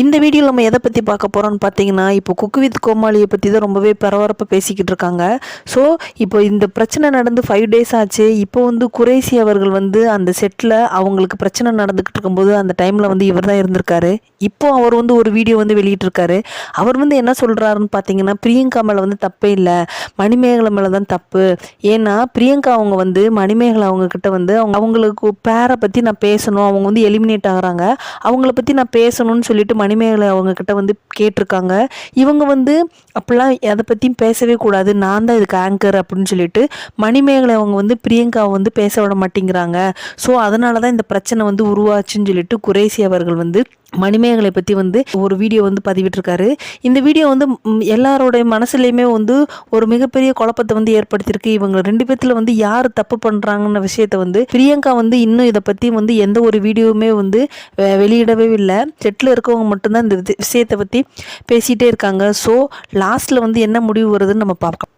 இந்த வீடியோவில் நம்ம எதை பற்றி பார்க்க போகிறோம்னு பார்த்தீங்கன்னா இப்போ குக்கு வித் கோமாளியை பற்றி தான் ரொம்பவே பரபரப்பாக பேசிக்கிட்டு இருக்காங்க. ஸோ இப்போ இந்த பிரச்சனை நடந்து ஃபைவ் டேஸ் ஆச்சு. இப்போ வந்து குரேசி அவர்கள் வந்து அந்த செட்டில் அவங்களுக்கு பிரச்சனை நடந்துக்கிட்டு இருக்கும்போது அந்த டைமில் வந்து இவர் தான் இருந்திருக்காரு. இப்போ அவர் வந்து ஒரு வீடியோ வந்து வெளியிட்டிருக்காரு. அவர் வந்து என்ன சொல்கிறாருன்னு பார்த்தீங்கன்னா பிரியங்கா மேலே வந்து தப்பே இல்லை. மணிமேகலை மேலே தான் தப்பு. ஏன்னா பிரியங்கா அவங்க வந்து மணிமேகலை அவங்கக்கிட்ட வந்து அவங்க அவங்களுக்கு பேரை பற்றி நான் பேசணும். அவங்க வந்து எலிமினேட் ஆகுறாங்க. அவங்கள பற்றி நான் பேசணும்னு சொல்லிட்டு மணிமேகலை அவங்கக்கிட்ட வந்து கேட்டிருக்காங்க. இவங்க வந்து அப்படிலாம் அதை பற்றியும் பேசவே கூடாது. நான் தான் இதுக்கு ஆங்கர் அப்படின்னு சொல்லிட்டு மணிமேகலை அவங்க வந்து பிரியங்காவை வந்து பேச விட மாட்டேங்கிறாங்க. ஸோ அதனால தான் இந்த பிரச்சனை வந்து உருவாச்சுன்னு சொல்லிட்டு குரேசி அவர்கள் வந்து மணிமேகலை பற்றி வந்து ஒரு வீடியோ வந்து பதிவிட்டிருக்காரு. இந்த வீடியோ வந்து எல்லாரோடைய மனசுலையுமே வந்து ஒரு மிகப்பெரிய குழப்பத்தை வந்து ஏற்படுத்தியிருக்கு. இவங்க ரெண்டு பேர்த்தில் வந்து யார் தப்பு பண்ணுறாங்கன்ற விஷயத்த வந்து பிரியங்கா வந்து இன்னும் இதை பற்றி வந்து எந்த ஒரு வீடியோவுமே வந்து வெளியிடவே இல்லை. செட்டில் இருக்கவங்க மட்டும்தான் இந்த விஷயத்தை பற்றி பேசிகிட்டே இருக்காங்க. ஸோ லாஸ்ட்டில் வந்து என்ன முடிவு வருதுன்னு நம்ம பார்க்கலாம்.